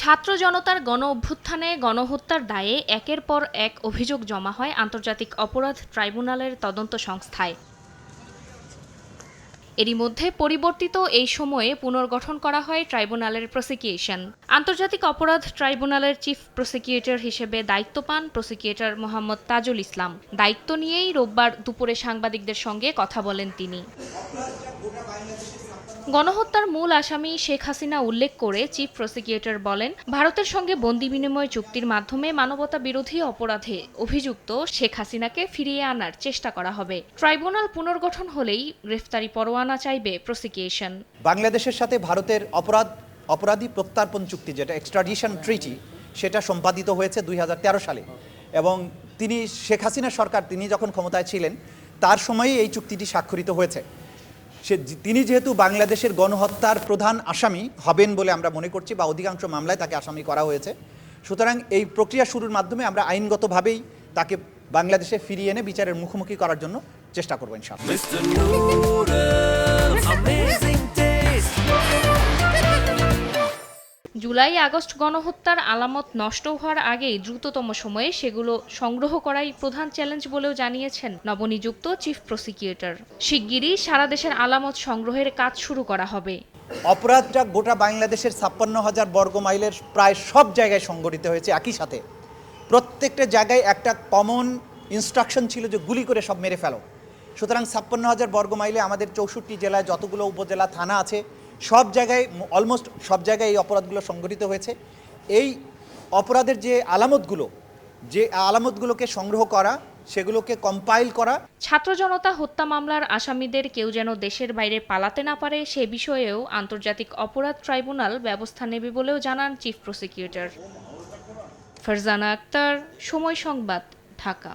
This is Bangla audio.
ছাত্র জনতার গণ অভ্যুত্থানে গণহত্যার দায়ে একের পর এক অভিযোগ জমা হয় আন্তর্জাতিক অপরাধ ট্রাইব্যুনালের তদন্ত সংস্থায়। এরই মধ্যে পরিবর্তিত এই সময়ে পুনর্গঠন করা হয় ট্রাইব্যুনালের প্রসিকিউশন। আন্তর্জাতিক অপরাধ ট্রাইব্যুনালের চিফ প্রসিকিউটর হিসেবে দায়িত্ব পান প্রসিকিউটর মোহাম্মদ তাজুল ইসলাম। দায়িত্ব নিয়েই রোববার দুপুরে সাংবাদিকদের সঙ্গে কথা বলেন তিনি। গণহত্যার মূল আসামি শেখ হাসিনা উল্লেখ করে চিফ প্রসিকিউটর বলেন, ভারতের সঙ্গে বন্দি বিনিময় চুক্তির মাধ্যমে মানবতা বিরোধী অপরাধে অভিযুক্ত শেখ হাসিনাকে ফিরিয়ে আনার চেষ্টা করা হবে। ট্রাইব্যুনাল পুনর্গঠন হলেই গ্রেফতারি পরোয়ানা চাইবে প্রসিকিউশন। বাংলাদেশের সাথে ভারতের অপরাধ, অপরাধী প্রত্যার্পণ চুক্তি, যেটা এক্সট্রাডিশন ট্রিটি সেটা সম্পাদিত হয়েছে দুই হাজার তেরো সালে। এবং তিনি, শেখ হাসিনা সরকার, তিনি যখন ক্ষমতায় ছিলেন, তার সময়েই এই চুক্তিটি স্বাক্ষরিত হয়েছে। সে তিনি যেহেতু বাংলাদেশের গণহত্যার প্রধান আসামি হবেন বলে আমরা মনে করছি বা অধিকাংশ মামলায় তাকে আসামি করা হয়েছে, সুতরাং এই প্রক্রিয়া শুরুর মাধ্যমে আমরা আইনগতভাবেই তাকে বাংলাদেশে ফিরিয়ে এনে বিচারের মুখোমুখি করার জন্য চেষ্টা করব ইনশাআল্লাহ। জুলাই আগস্ট গণহত্যার আলামত নষ্ট হওয়ার আগেই দ্রুততম সময়ে সেগুলো সংগ্রহ করাই প্রধান চ্যালেঞ্জ বলেও জানিয়েছেন নবনিযুক্ত চিফ প্রসিকিউটর। শিগগিরই সারা দেশের আলামত সংগ্রহের কাজ শুরু করা হবে। অপরাধটা গোটা বাংলাদেশের ছাপ্পান্ন হাজার বর্গ মাইলের প্রায় সব জায়গায় সংগঠিত হয়েছে একই সাথে। প্রত্যেকটা জায়গায় একটা কমন ইনস্ট্রাকশন ছিল যে গুলি করে সব মেরে ফেলো। সুতরাং ছাপ্পান্ন হাজার বর্গ মাইলে আমাদের চৌষট্টি জেলায় যতগুলো উপজেলা থানা আছে সব জায়গায় অলমোস্ট সব জায়গায় এই অপরাধগুলো সংঘটিত হয়েছে। এই অপরাধের যে আলামতগুলো, যে আলামতগুলোকে সংগ্রহ করা, সেগুলোকে কম্পাইল করা ছাত্র জনতা হত্যা মামলার আসামিদের কেউ যেন দেশের বাইরে পালাতে না পারে, সে বিষয়েও আন্তর্জাতিক অপরাধ ট্রাইব্যুনাল ব্যবস্থা নেবে বলেও জানান চিফ প্রসিকিউটর। ফারজানা আক্তার, সময় সংবাদ, ঢাকা।